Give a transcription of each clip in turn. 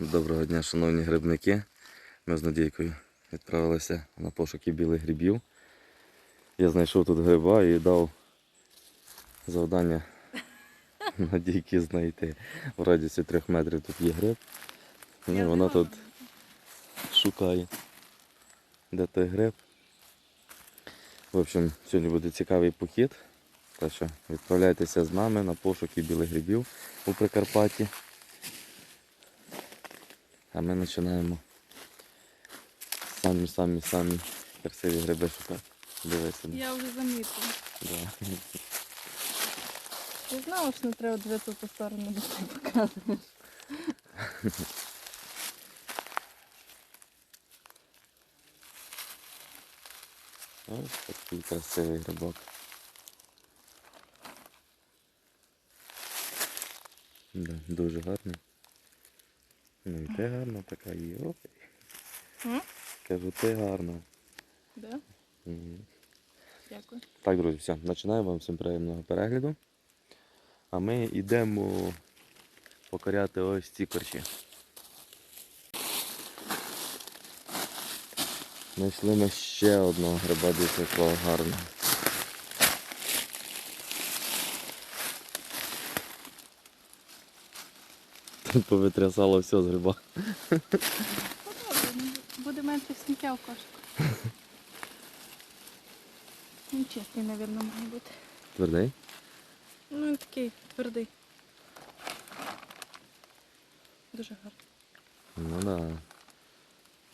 Доброго дня, шановні грибники. Ми з Надійкою відправилися на пошуки білих грибів. Я знайшов тут гриба і дав завдання Надійки знайти. В радіусі трьох метрів тут є гриб. Ну, вона тут шукає, де той гриб. В общем, сьогодні буде цікавий похід. Так що відправляйтеся з нами на пошуки білих грибів у Прикарпатті. А ми починаємо самі самі самі красиві гриби шукати. Дивися. Я вже замітила. Да. Я знала, що не треба дивитися ту сторону, де ти показуєш. Ось такий красивий грибок. Да, дуже гарний. Ну і ти гарна така є. Ой. М? Кажу, ти гарна. Да? Мгм. Дякую. Так, друзі, все, починаємо вам всім приємного перегляду. А ми йдемо покоряти ось ці корчі. Знайшли ми ще одного гриба, дивіться, якого гарного. повитрясало все з гриба. Ну ну, буде менше сміття в кошику. Він чистий, мабуть, має бути. Твердий? Ну він такий твердий. Дуже гарно. Ну да.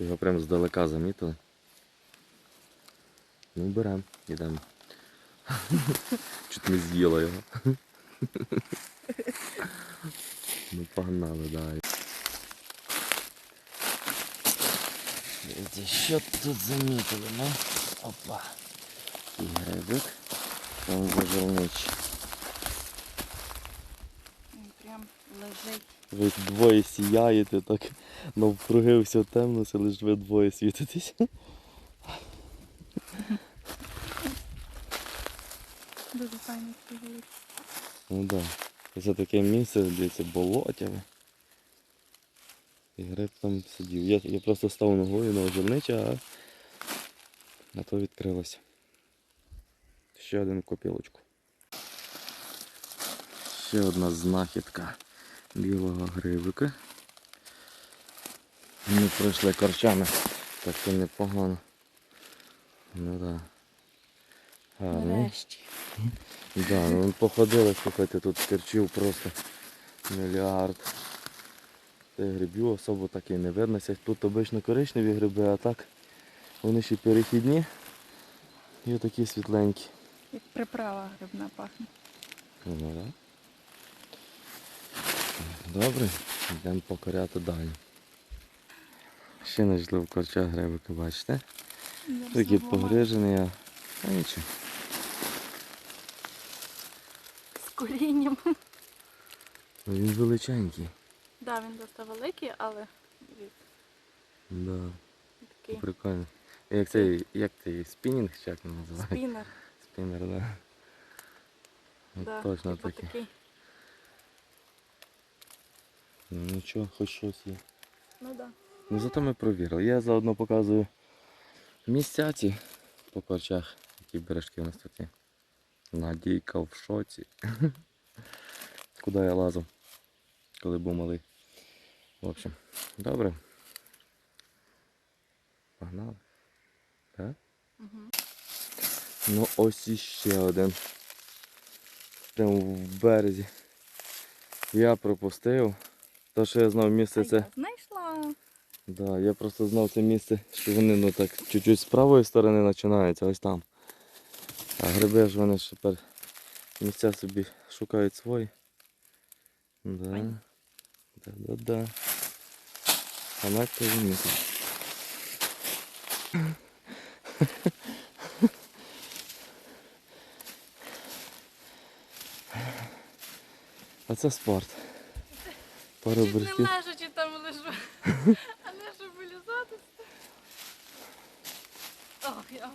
Його прям здалека замітили. Ну берем, йдемо. Чуть не з'їла його. Ну погнали, давай. Дивіться, що тут замітили, ну? Опа. І грибик. Там зажирничий. Він прям лежить. Ви двоє сіяєте, так навкруги все темно, це лише ви двоє світитесь. Дуже файний великий. Ну. Да. Це таке місце, дивіться, болотяве. І гриб там сидів. Я, я просто став ногою на ожернича, а на то відкрилося. Ще один копілочку. Ще одна знахідка білого грибика. Ми пройшли корчами, так що непогано. Ну так. Да. Нарешті. Да, ну походили, слухайте, тут керчів просто мільярд. Тих грибів особо так і не видно. Тут обично коричневі гриби, а так вони ще перехідні і такі світленькі. Як приправа грибна пахне. Ну, да. Добре, йдемо покоряти далі. Ще знайшли в корчах грибики, бачите? Такі погрижені, а нічого. З корінням. Ну, Він величенький. Да, він досить великий, але Да. такий Прикольно. Як цей, як цей спінінг чи як він називається? спінер. Спінер, да. Ну, Да, Точно типу такий. такий. Ну нічого, хоч щось є. Ну да. Ну зато ми провірили. Я заодно показую місця ці по корчах, які бережки у нас тут є. Надійка в шоці. Куди я лазив, коли був малий. В общем, добре. Погнали. Так? Угу. Ну ось іще один. Прямо в березі. Я пропустив. То, що я знав місце це. Я знайшла. Да, я просто знав це місце, що вони ну так чуть-чуть з правої сторони починаються, ось там. А гриби ж вони ж тепер місця собі шукають свої. Да. Файно. Да-да-да. А Надька замітила. А це спорт. Пару Чуть не брехів. лежачи там лежу. А не щоб вилізати. Ох, я.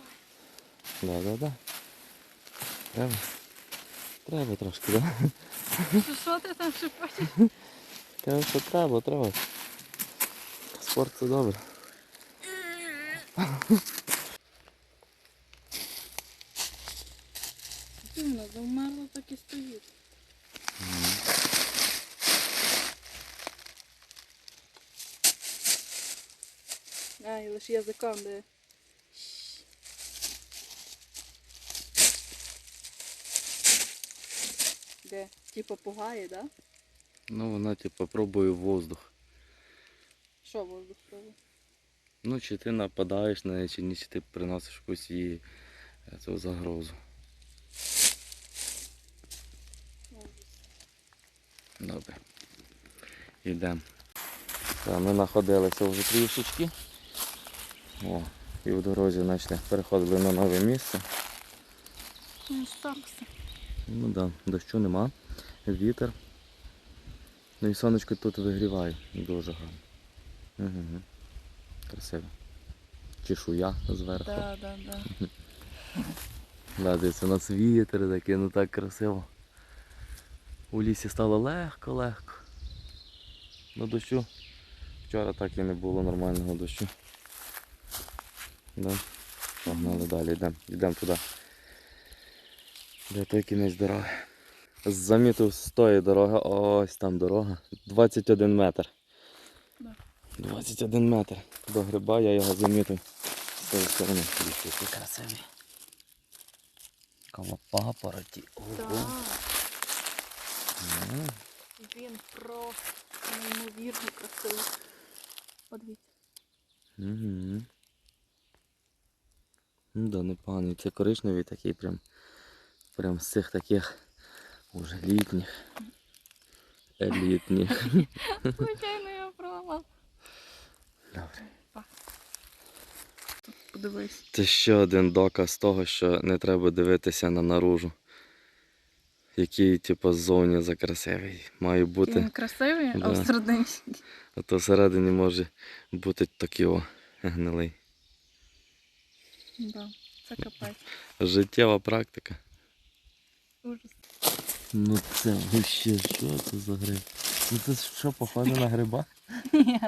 Да, да, да. Треба. Треба трошки, да? Що, що ти там шепочеш? Кажу, що треба, треба. Спорт це добре. Дивно, завмерло так і стоїть. А, і лише язиком де. Де? Типа пугає, да? Ну вона типу пробує воздух. Що воздух пробує? Ну чи ти нападаєш на неї, чи ні, чи ти приносиш якусь її е, цю загрозу. Добре. Йдемо. Так, ми знаходилися вже трішечки. О, і в дорозі значить, переходили на нове місце. Ну, сакси. Ну так, да, дощу нема, вітер. Ну і сонечко тут вигріває. Дуже гарно. Угу. Красиво. Чешуя зверху. Да, да, да. Да, дивіться, у нас вітер такий, ну так красиво. У лісі стало легко-легко. Ну дощу. Вчора так і не було нормального дощу. Да. Погнали далі, йдемо. Йдемо туди. Де той кінець дороги. Замітив з тої дороги, ось там дорога. 21 метр. 21 метр. До гриба я його замітив. З цієї сторони. Який красивий. Кава папороті. Ого. Він просто неймовірно красивий. Подивіться. Угу. Ну да, непоганий. Це коричневий такий прям. Прям з цих таких уже літніх. Елітніх. Звичайно, я проламав. Добре. Подивись. Це ще один доказ того, що не треба дивитися на наружу. Який, типу, ззовні закрасивий. Має Він бути. красивий, а Да. всередині. А то всередині може бути такий о гнилий. Да. Це капець. Життєва практика. Ужас. Ну це вообще що це за гриб? Ну це що похоже на гриба? Ні.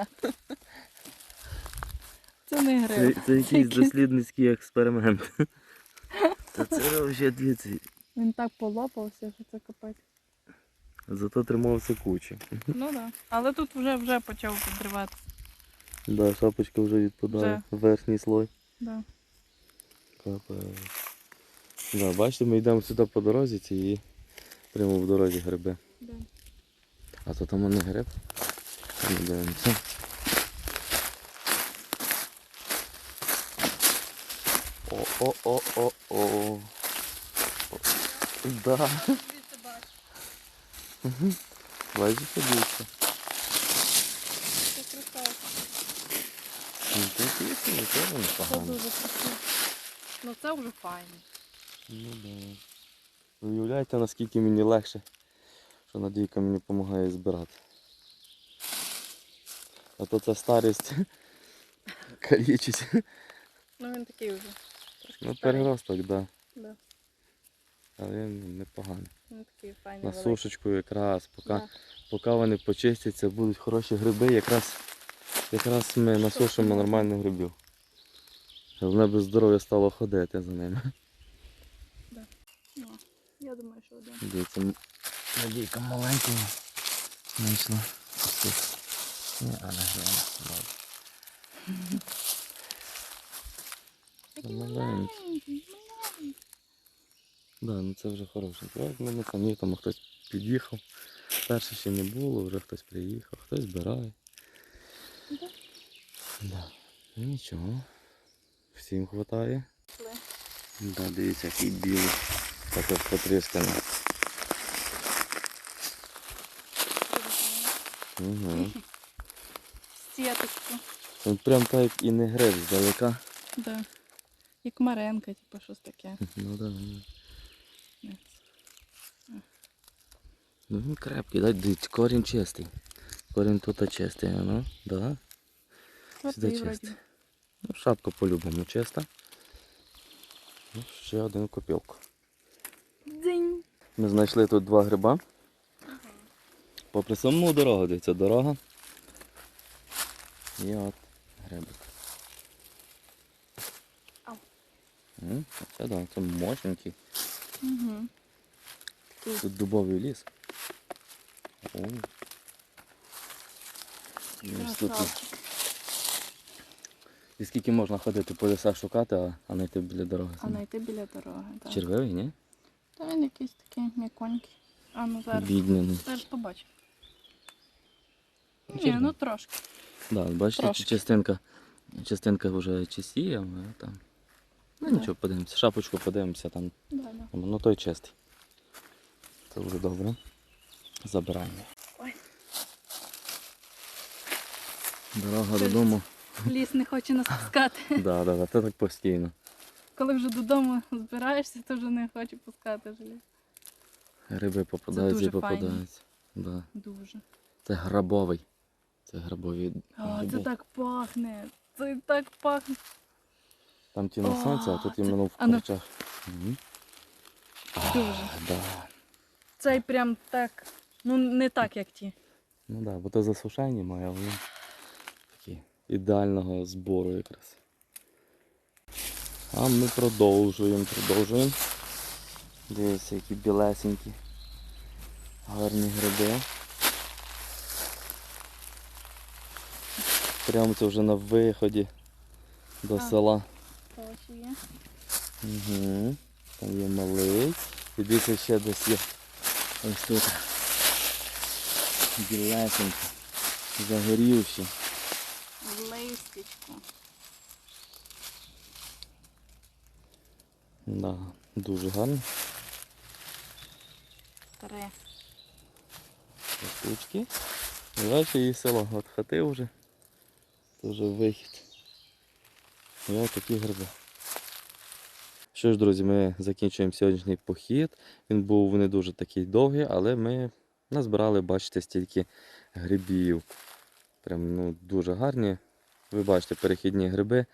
Це не Це, гриб. це якийсь дослідницький експеримент. Та це взагалі дивіться. Він так полопався, що це капець. Зато тримався кучі. Ну так. Да. Але тут вже вже почав підриватися. Да, шапочка вже відпадає. Верхній слой. Да. Капець. Да, бачите, ми йдемо сюди по дорозі ці і прямо в дорозі гриби. Да. А то там не гриб. Ми дивимося. О-о-о-о-о. Да. Бачите, дивіться. Це красавчик. Ну, це пісня, Це непогано. дуже красиво. Ну це вже файно. Ну да. Уявляєте, наскільки мені легше, що Надійка мені допомагає збирати. А то це старість калічить. Ну він такий вже. Ну переросток, так. Да. Да. Але він непоганий. Він такий файний. На великий. сушечку якраз, поки, Да. поки вони почистяться, будуть хороші гриби, якраз, якраз ми насушимо нормальних грибів. Головне без здоров'я стало ходити за ними. Ну, я думаю, що один. Дивіться, Надійка маленького знайшла. Ні, а не глянь. Такий маленький. маленький, маленький. Да, ну це вже хороший проект. Ми не там хтось під'їхав. Перше ще не було, вже хтось приїхав, хтось збирає. Да. Да. Ну нічого. Всім. Пішли. Да, дивіться, який білий. Також потрісканий. Угу. Сіточку. Він прям так і не гриб здалека. Да. Як маренка, типу, щось таке. Ну да. ну. Ні. Ну він крепкий, дай дивіться, корінь чистий. Корінь тут чистий, ну, да. Сюди і чисто. Ну, шапка по-любому чиста. Ну, ще один копілку. Ми знайшли тут два гриба. Попри саму дорогу, дивіться, дорога. І от грибик. Ау. М, Це да, це мощненький. Угу. Тут дубовий ліс. О. І ось тут Красавчик. І скільки можна ходити по лісах шукати, а, а не біля дороги. А знайти біля дороги. Так. Червивий, ні? Та він якийсь такий м'яконький. А ну зараз. Бідняний. Зараз побачимо. Ну, Ні, ну трошки. Да, бачите, Трошки. частинка, частинка вже чистіє, а там. Ну Да. нічого, подивимося. Шапочку подивимося там. Да, да. Ну той чистий. Це вже добре. Забираємо. Ой. Дорога Це- додому. Ліс не хоче нас пускати. Да, да, да, це так постійно. Коли вже додому збираєшся, то вже не хоче пускати жалі. Гриби попадаються і попадаються. Да. Дуже. Це грабовий. Це грабові. О, це так пахне. Це так пахне. Там ті на О, сонце, а тут іменно в ну. корчах. Мгм. Дуже. Да. Цей прям так. Ну не так, як ті. Ну так, да, бо то засушення має, але такі ідеального збору якраз. А ми продовжуємо, продовжуємо. Дивіться, які білесенькі. Гарні гриби. Прямо це вже на виході до А. села. Є. Угу. Там є малий. І дивіться ще десь є. Ось тут. Білесенькі. Загорівші. В Да, дуже гарно. Три. Штучки. Далі її село. От хати вже. Це вже вихід. І ось такі гриби. Що ж, друзі, ми закінчуємо сьогоднішній похід. Він був не дуже такий довгий, але ми назбирали, бачите, стільки грибів. Прям ну, дуже гарні. Ви бачите, перехідні гриби.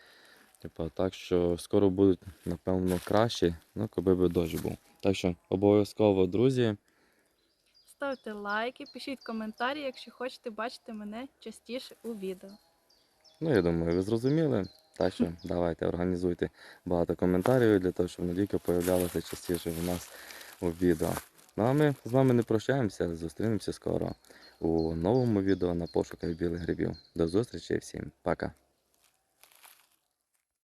Типа, так що скоро будуть, напевно, кращі, ну, коли би дощ був. Так що обов'язково, друзі. Ставте лайки, пишіть коментарі, якщо хочете бачити мене частіше у відео. Ну, я думаю, ви зрозуміли. Так що давайте організуйте багато коментарів для того, щоб Надійка появлялася частіше у нас у відео. Ну а ми з вами не прощаємося, зустрінемося скоро у новому відео на пошуках білих грибів. До зустрічі всім, пока!